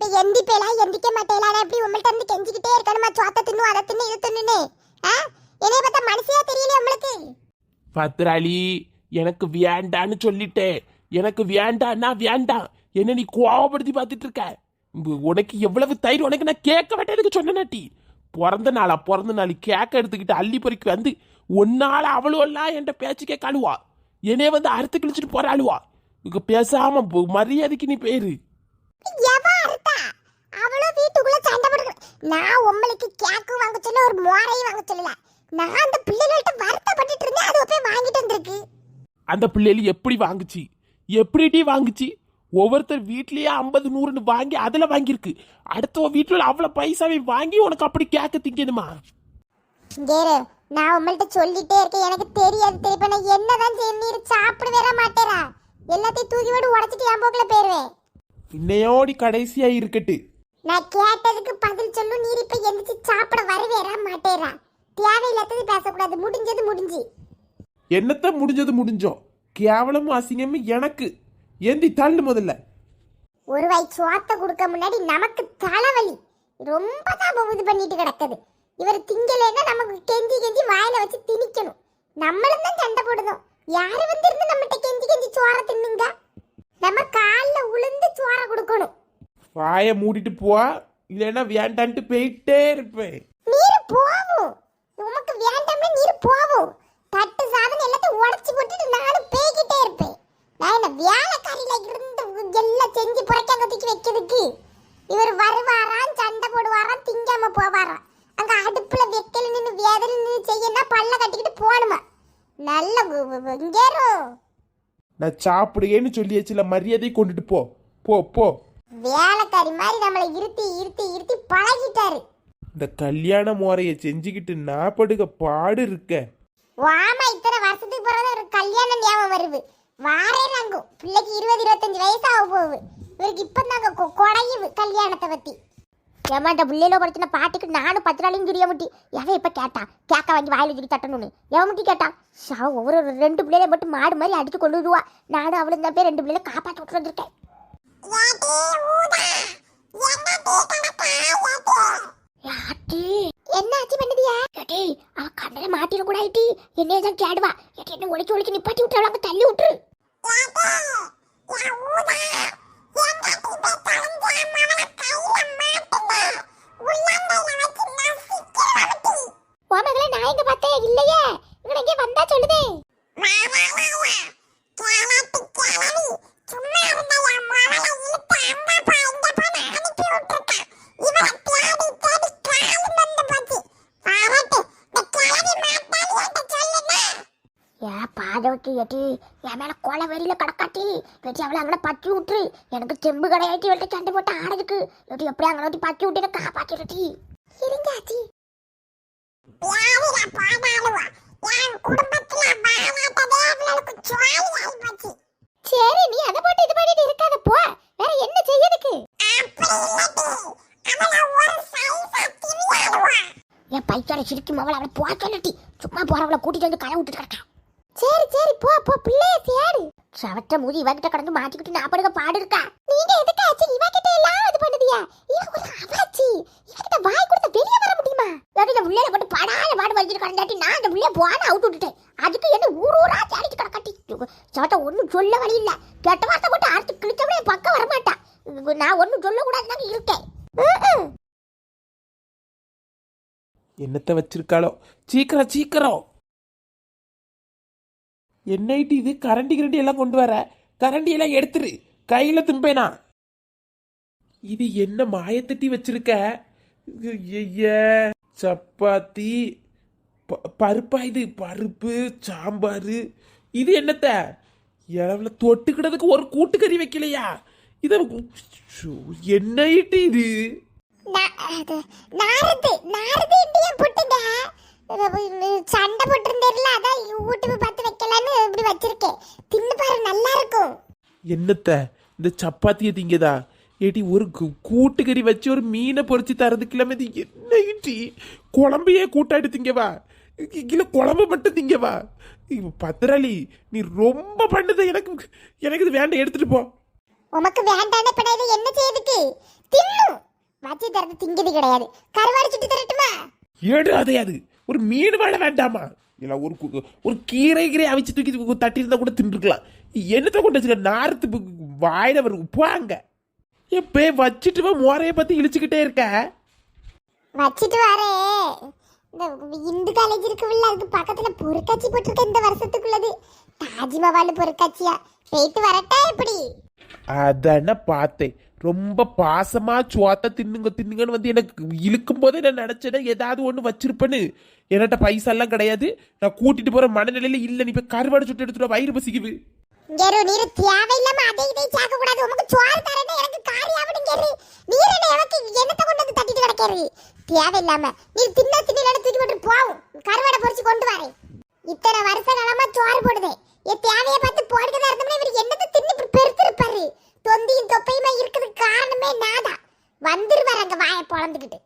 இப்ப எந்திப்பேலா எந்திக்க மாட்டேலா எப்படி உங்கள்ட்ட இருந்து கெஞ்சிக்கிட்டே இருக்கணுமா? சோத்த தின்னு அதை தின்னு இது தின்னுன்னு? ஆ? என்னைய பார்த்தா மனசையா தெரியல உங்களுக்கு பத்ராளி எனக்கு வேண்டான்னு சொல்லிட்டேன். எனக்கு வேண்டான்னா வேண்டாம் என்ன நீ கோவப்படுத்தி பார்த்துட்டு இருக்க? உனக்கு எவ்வளவு தயிர் உனக்கு நான் கேட்க வேண்டியதுக்கு சொன்னேனாட்டி பிறந்த நாளா பிறந்த நாள் கேக்க எடுத்துக்கிட்டு அள்ளி பொறிக்கு வந்து ஒன்னால அவளும் எல்லாம் என்கிட்ட பேச்சு கேட்க அழுவா என்னைய வந்து அறுத்து கிழிச்சிட்டு போற அழுவா இங்க பேசாம போ- மரியாதைக்கு நீ பேரு. அறுத்தா அவளும் வீட்டுக்குள்ள சண்டை போடுற நான் உங்களுக்கு கேக்கு வாங்க சொல்ல ஒரு மோரையும் வாங்க சொல்லல. நான் அந்த பிள்ளைகள்ட்ட வருத்தப்பட்டுட்டு இருந்தேன். அது போய் வாங்கிட்டு வந்திருக்கு. அந்த பிள்ளைகள் எப்படி வாங்குச்சு? எப்படிடி வாங்குச்சு? ஒவ்வொருத்தர் வீட்லயே ஐம்பது நூறுன்னு வாங்கி அதுல வாங்கியிருக்கு. அடுத்த வீட்டுல அவ்வளவு பைசாவை வாங்கி உனக்கு அப்படி கேட்க திங்கணுமா? இங்கேரு நான் உங்கள்ட்ட சொல்லிட்டே இருக்கேன். எனக்கு தெரியாது திருப்ப நான் என்னதான் செய்ய நீர் சாப்பிட வேற மாட்டேரா எல்லாத்தையும் தூக்கி விட்டு உடச்சிட்டு என் போக்குல போயிருவேன். இன்னையோடி கடைசியா இருக்கட்டு. நான் கேட்டதுக்கு பதில் சொல்லு நீர் இப்ப எந்திரிச்சு சாப்பிட வரவேறா மாட்டேரா தேவையில்லாதது பேசக்கூடாது. முடிஞ்சது முடிஞ்சு. என்னத்த முடிஞ்சது முடிஞ்சோம் கேவலமும் அசிங்கமும் எனக்கு. ஏந்தி தள்ளு முதல்ல. ஒரு வாய் சோத்த கொடுக்க முன்னாடி நமக்கு தலைவலி. ரொம்ப தான் இது பண்ணிட்டு கிடக்குது. இவர் திங்கலைன்னா நமக்கு கெஞ்சி கெஞ்சி வாயில வச்சு திணிக்கணும். நம்மளும் தான் சண்டை போடுதோம். யாரு வந்து இருந்து நம்மகிட்ட கெஞ்சி கெஞ்சி சோற தின்னுங்க? நம்ம கால்ல உளுந்து சோற கொடுக்கணும். வாயை மூடிட்டு போ இல்லைன்னா வேண்டான்ட்டு போயிட்டே இருப்பேன். நீர் போவும். உமக்கு வேண்டாம்னா நீர் போவும். தட்டு சாதனம் எல்லாத்தையும் உடைச்சு போட்டுட்டு நானும் பேய்கிட்டே இருப்பேன். நான் என்ன வேலைக்காரியில இருந்து எல்லாம் செஞ்சு புறக்காங்க தூக்கி வைக்கிறதுக்கு? இவர் வருவாராம் சண்டை போடுவாராம் திங்காம போவாராம் அங்க அடுப்புல வெக்கல நின்று வேதல நின்று செய்யனா பல்ல கட்டிக்கிட்டு போகணுமா? நல்ல இங்கேரும் நான் சாப்பிடுவேன்னு சொல்லியாச்சுல மரியாதை கொண்டுட்டு போ. போ போ. வேலைக்காரி மாதிரி நம்மளை இருத்தி இருத்தி இருத்தி பழகிட்டாரு. இந்த கல்யாண முறையை செஞ்சுக்கிட்டு நான் படுக பாடு இருக்க வாமா இத்தனை வருஷத்துக்கு பிறகு ஒரு கல்யாணம் ஞாபகம் வருது. வாரே நாங்கும் பிள்ளைக்கு இருபது இருபத்தஞ்சு வயசாக போகுது. இவருக்கு இப்போ தாங்க குறையுது கல்யாணத்தை பத்தி. ஏமாண்ட பிள்ளையில படிச்சின பாட்டுக்கு நானும் பத்து நாளையும் துரிய முட்டி எவன் இப்ப கேட்டான் கேக்க வாங்கி வாயில தூக்கி தட்டணும்னு. எவன் முட்டி கேட்டான் ஷா ஒவ்வொரு ரெண்டு பிள்ளையில மட்டும் மாடு மாதிரி அடிச்சு கொண்டு வருவா. நானும் அவளும் தான் போய் ரெண்டு பிள்ளைல காப்பாற்றி விட்டு வந்திருக்கேன். என்ன ஆச்சு பண்ணுதியா ஏட்டி அவ கண்ணில மாட்டிட கூட ஆயிட்டி என்னைய தான் கேடுவா ஏட்டி என்ன ஒளிச்சு ஒளிச்சு நிப்பாட்டி விட்டு அவளை அங்க தள்ளி விட்டுரு. உன் நான் எங்க பார்த்தேன் இல்லையே. இவன் எங்கே வந்தா சொல்லுதே. ஏ பாதவட்டி எட்டி என் மேல கொலை வெறியில கடக்காட்டி வெட்டி அவளை அங்கே பற்றி விட்டுரு. எனக்கு செம்பு கடையாட்டி வெட்டி சண்டை போட்டு ஆடுதுக்கு வெட்டி எப்படி அங்கே வெட்டி பற்றி விட்டு காப்பாற்றிடுட்டி இருங்க ஆச்சி சரி நீ அதை போட்டு இது பண்ணிட்டு இருக்காத போ. வேற என்ன செய்யறதுக்கு என் பைக்கார சிரிக்கும் அவளை அவளை போ சொல்லட்டி. சும்மா போறவளை கூட்டிட்டு வந்து களை விட்டுட்டு கிடக்கா. சரி சரி போ போ பிள்ளைய தேடு. சவட்ட மூதி இவகிட்ட கடந்து மாட்டிக்கிட்டு நான் படுக்க பாடு இருக்கா நீங்க எதுக்கு ஆச்சு? இவகிட்ட எல்லாம் இது பண்ணுதியா? இவ ஒரு அவாச்சி. இவகிட்ட வாய் கொடுத்த வெளிய வர முடியுமா? இல்லாட்டி இந்த புள்ளையில போட்டு படாத பாடு வலிச்சிட்டு கடந்தாட்டி நான் அந்த உள்ளே போன அவுட் விட்டுட்டேன். அதுக்கு என்ன ஊர் ஊரா தேடிட்டு கிடக்காட்டி. சவட்ட ஒன்றும் சொல்ல வழி இல்ல. கெட்ட வார்த்தை போட்டு அடுத்து கிழிச்சவனே பக்கம் வரமாட்டா. நான் ஒன்றும் சொல்லக்கூடாதுன்னு இருக்கேன். ம்ம். என்னத்த வச்சிருக்காளோ? சீக்கிரம் சீக்கிரம். என்னைட்டு இது? கரண்டி கிரண்டி எல்லாம் கொண்டு வர. கரண்டி எல்லாம் எடுத்துரு. கையில தும்பேனா? இது என்ன மாயத்தட்டி வச்சிருக்க? சப்பாத்தி. ப- பருப்பா இது? பருப்பு சாம்பார். இது என்னத்த? இளவுல தொட்டுக்கிட்டதுக்கு ஒரு கூட்டுக்கறி வைக்கலையா? இத ஷோ, என்ன ஐட்டு இது? சண்டை போட்டிருந்தேர்ல அதான் வீட்டுக்கு பார்த்து வைக்கலான்னு இப்படி வச்சிருக்கேன் தின்னு பாரு நல்லா இருக்கும் என்னத்த? இந்த சப்பாத்தியை திங்கதா? ஏடி ஒரு கூட்டுக்கறி வச்சு ஒரு மீனை பொரிச்சு தரதுக்கு இல்லாம இது என்ன இட்டி குழம்பையே கூட்டாடி திங்கவா? இல்ல குழம்பு மட்டும் திங்கவா? ஐயோ, பத்திராளி நீ ரொம்ப பண்ணுத. எனக்கு எனக்கு இது வேண்டாம் எடுத்துட்டு போ. உமக்கு வேண்டான படாது என்ன செய்யுதுக்கு தின்னும். வச்சு தரது திங்கிறது கிடையாது. கருவாடு சுட்டு தரட்டுமா? ஏடு அதையாது ஒரு மீன் வாழ வேண்டாமா? இல்லை ஒரு ஒரு கீரை கீரை அவிச்சு தூக்கி கு- தட்டி கூட தின்றுக்கலாம் என்னத்தை கொண்டு வச்சுக்க நார்த்து பு- வாயில வரும் போங்க எப்பே வச்சுட்டு போய் மோரைய பத்தி இழிச்சுக்கிட்டே இருக்க. வச்சுட்டு வரே. இந்து காலேஜ் இருக்குல்ல அதுக்கு பக்கத்துல பொருட்காட்சி போட்டிருக்க இந்த வருஷத்துக்குள்ளது. தாஜ்மஹால் பொருட்காட்சியா? போயிட்டு வரட்டா எப்படி? அதான பார்த்தேன். ரொம்ப பாசமா சுவாத்த தின்னுங்க தின்னுங்கன்னு வந்து எனக்கு இழுக்கும் போதே நான் நினைச்சேன் ஏதாவது ஒண்ணு வச்சிருப்பேன்னு. என்கிட்ட பைசா எல்லாம் கிடையாது. நான் கூட்டிட்டு போற மனநிலையில இல்ல. நீ போய் கருவாடு சுட்டு எடுத்துட்டு வயிறு பசிக்குது. இங்கேரு நீர் தேவையில்லாம அதை இதை சேர்க்க கூடாது உமக்கு சோறு தரேன்னு எனக்கு கேரு நீர் என்ன எனக்கு என்னத்தை கொண்டு வந்து தட்டிட்டு கிடக்காரு தேவையில்லாம. நீர் தின்ன தின்ன தூக்கி போட்டு போவும் கருவாடை பொரிச்சு கொண்டு வரேன். இத்தனை வருஷ காலமா சோறு போடுதே. என் தேவையை பார்த்து போடுறதா இருந்தோம்னா இவர் என்னத்தை தின்னு இப்படி பெருத்திருப்பாரு? தொந்தியும் தொப்பையுமா இருக்கிறதுக்கு காரணமே நாதான் வந்துருவாரு அங்க வாயை பொழந்துக்கிட்டு.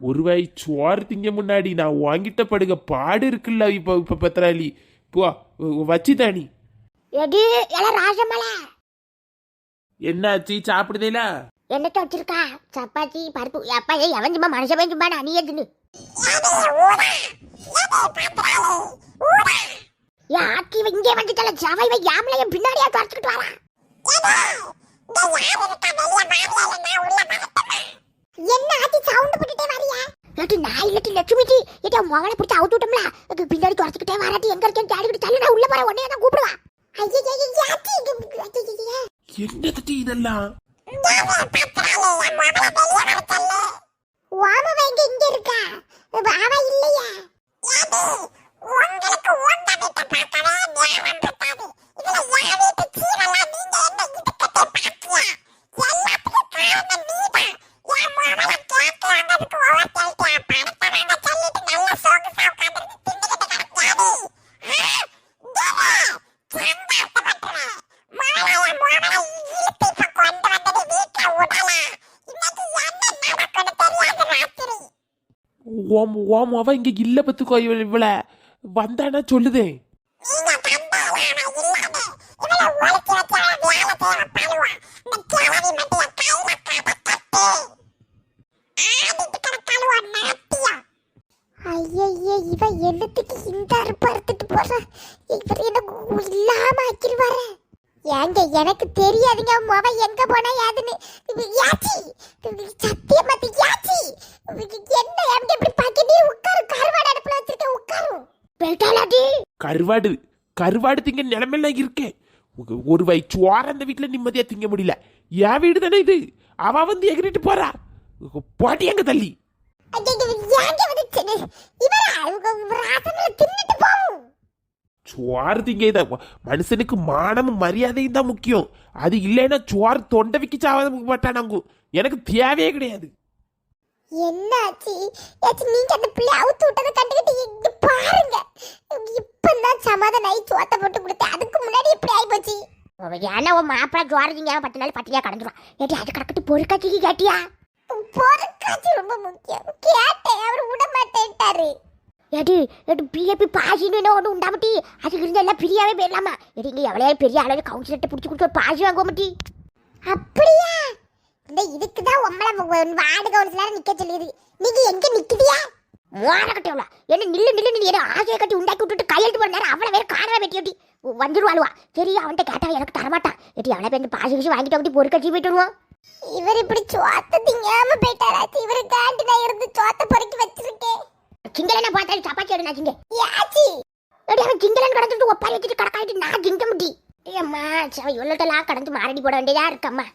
ஒரு வாய் சோறு திங்க முன்னாடி நான் வாங்கிட்ட படுக பாடு இருக்குல்ல இப்ப இப்ப பத்திராளி. போ வச்சு தானி எடி எல்லாம் ராஜமலை. என்னாச்சு சாப்பிடுதேல? என்னத்த வச்சிருக்கா? சப்பாத்தி பருப்பு. அப்பா ஏய் எவன் சும்மா மனுஷன் சும்மா நான் நீயே தின்னு. இவ இங்கே வந்துட்டால ஜவை இவ யாமல என் பின்னாடியா துரத்துக்கிட்டு வரா. என்ன ஆச்சி சவுண்ட் போட்டுட்டே வரியா? ஏட்டு நான் இல்லட்டி லட்சுமிஜி ஏட்டா மகளை பிடிச்சி அவுத்து விட்டோம்ல? பின்னாடி துரத்துக்கிட்டே வராட்டி எங்க இருக்கேன்னு தேடிக்கிட்டு தள்ளி நான் உள்ள போறேன் உடனே தான் கூப்பிடுவா. என்ன தட்டி இதெல்லாம்? வாமவ எங்க இங்க இருக்கா? அவ இல்லையா? உங்களுக்கு ஓண்ட வீட்டை பார்க்கவே ஞாபகம் இருக்காது இதுல என் வீட்டு சீரெல்லாம் நீங்க என்ன இதுக்கிட்ட பாத்தியா எல்லாத்துக்கும் காரணம் நீதான். என் மாமலை கேட்டு அங்கதுக்கு ஓட்டல்ட்டியா படுத்தவங்க சொல்லிட்டு நல்ல சோகு சாவுக்காந்து திண்டுகிட்டு கிடக்காது இப்ப ஓம் ஓம் அவ இங்க இல்ல பத்துக்கோ இவ வந்தானா சொல்லுதே. ஐயய்யே இவ என்னத்துக்கு இந்த அறுப்பு அறுத்துட்டு போறா? இவர் எனக்கு இல்லாம ஆக்கிடுவாரு. ஏங்க எனக்கு தெரியாதுங்க முக எங்க போனா ஏதுன்னு. யாச்சி? சத்தியமா யாச்சி? என்ன எங்க இப்படி பக்கெட்டே உட்காரு கருவாடு அடுப்புல வச்சிருக்க உட்காரு பெல்டாலாடி கருவாடு. கருவாடு திங்க நிலைமையில இருக்கேன் ஒரு- வை சோற அந்த வீட்டுல நிம்மதியா திங்க முடியல. என் வீடு தானே இது? அவ வந்து எகிரிட்டு போறா. போட்டி எங்க தள்ளி. சோறு திங்க மனுஷனுக்கு மானமும் மரியாதையும் தான் முக்கியம். அது இல்லைன்னா சோறு தொண்டை விக்கி சாவத மாட்டானாங்க. எனக்கு தேவையே கிடையாது. என்னாச்சு? ஏச்சு நீங்க அந்த பிள்ளை அவுத்து விட்டதை கண்டுகிட்டு இங்க பாருங்க. இப்பதான் சமாதானம் ஆகி சோத்த போட்டு கொடுத்தேன். அதுக்கு முன்னாடி இப்படி ஆகி போச்சு. ஏன்னா உன் மாப்பிள்ள ஜோரதிங்க பத்து நாள் பட்டினியா கடந்துருவான். ஏட்டி அது கிடக்கட்டு பொறுக்காட்சிக்கு கேட்டியா? பொறுக்காட்சி ரொம்ப முக்கியம். கேட்டேன் அவர் விட மாட்டேன்ட்டாரு. ஏடி ஏடி பிஏபி பாசின்னு ஒன்று உண்டாமட்டி அதுக்கு இருந்து எல்லாம் பிரியாவே போயிடலாமா? ஏடி இங்கே எவ்வளோ பெரிய அளவு கவுன்சிலர்கிட்ட பிடிச்சி கொடுத்து ஒரு பாசி வாங்குவோம் மாட்டி? அப்படியா? இந்த இதுக்கு தான் உம்மள வார்டு கவுன்சிலர் நிக்க சொல்லியது நீங்க எங்க நிக்குதியா மோர கட்டவளா என்ன நில்லு நில்லு நில்லு ஏதோ ஆசையை கட்டி உண்டாக்கி விட்டுட்டு கையெழுத்து போன நேரம் அவளை வேற காணவே வெட்டி வெட்டி வந்துருவாளுவா சரி அவன்கிட்ட கேட்டா எனக்கு தரமாட்டான் எட்டி அவளை போய் பாசி கிசி வாங்கிட்டு வந்து பொறு கட்சி போயிட்டு வருவான். இவர் இப்படி சோத்த திங்காம போயிட்டாராச்சு இவரு காண்டி நான் இருந்து சோத்த பொறுக்கி வச்சிருக்கேன் சிங்களனை பார்த்தா சப்பாத்தி எடுனா சிங்க யாச்சி? எடி அவன் சிங்களன் கடந்துட்டு ஒப்பாரி வச்சுட்டு கடக்காயிட்டு நான் சிங்க முட்டி ஏம்மா சவ இவ்வளோட்டெல்லாம் கடந்து மாரடி போட வேண்டியதா இருக்கம்மா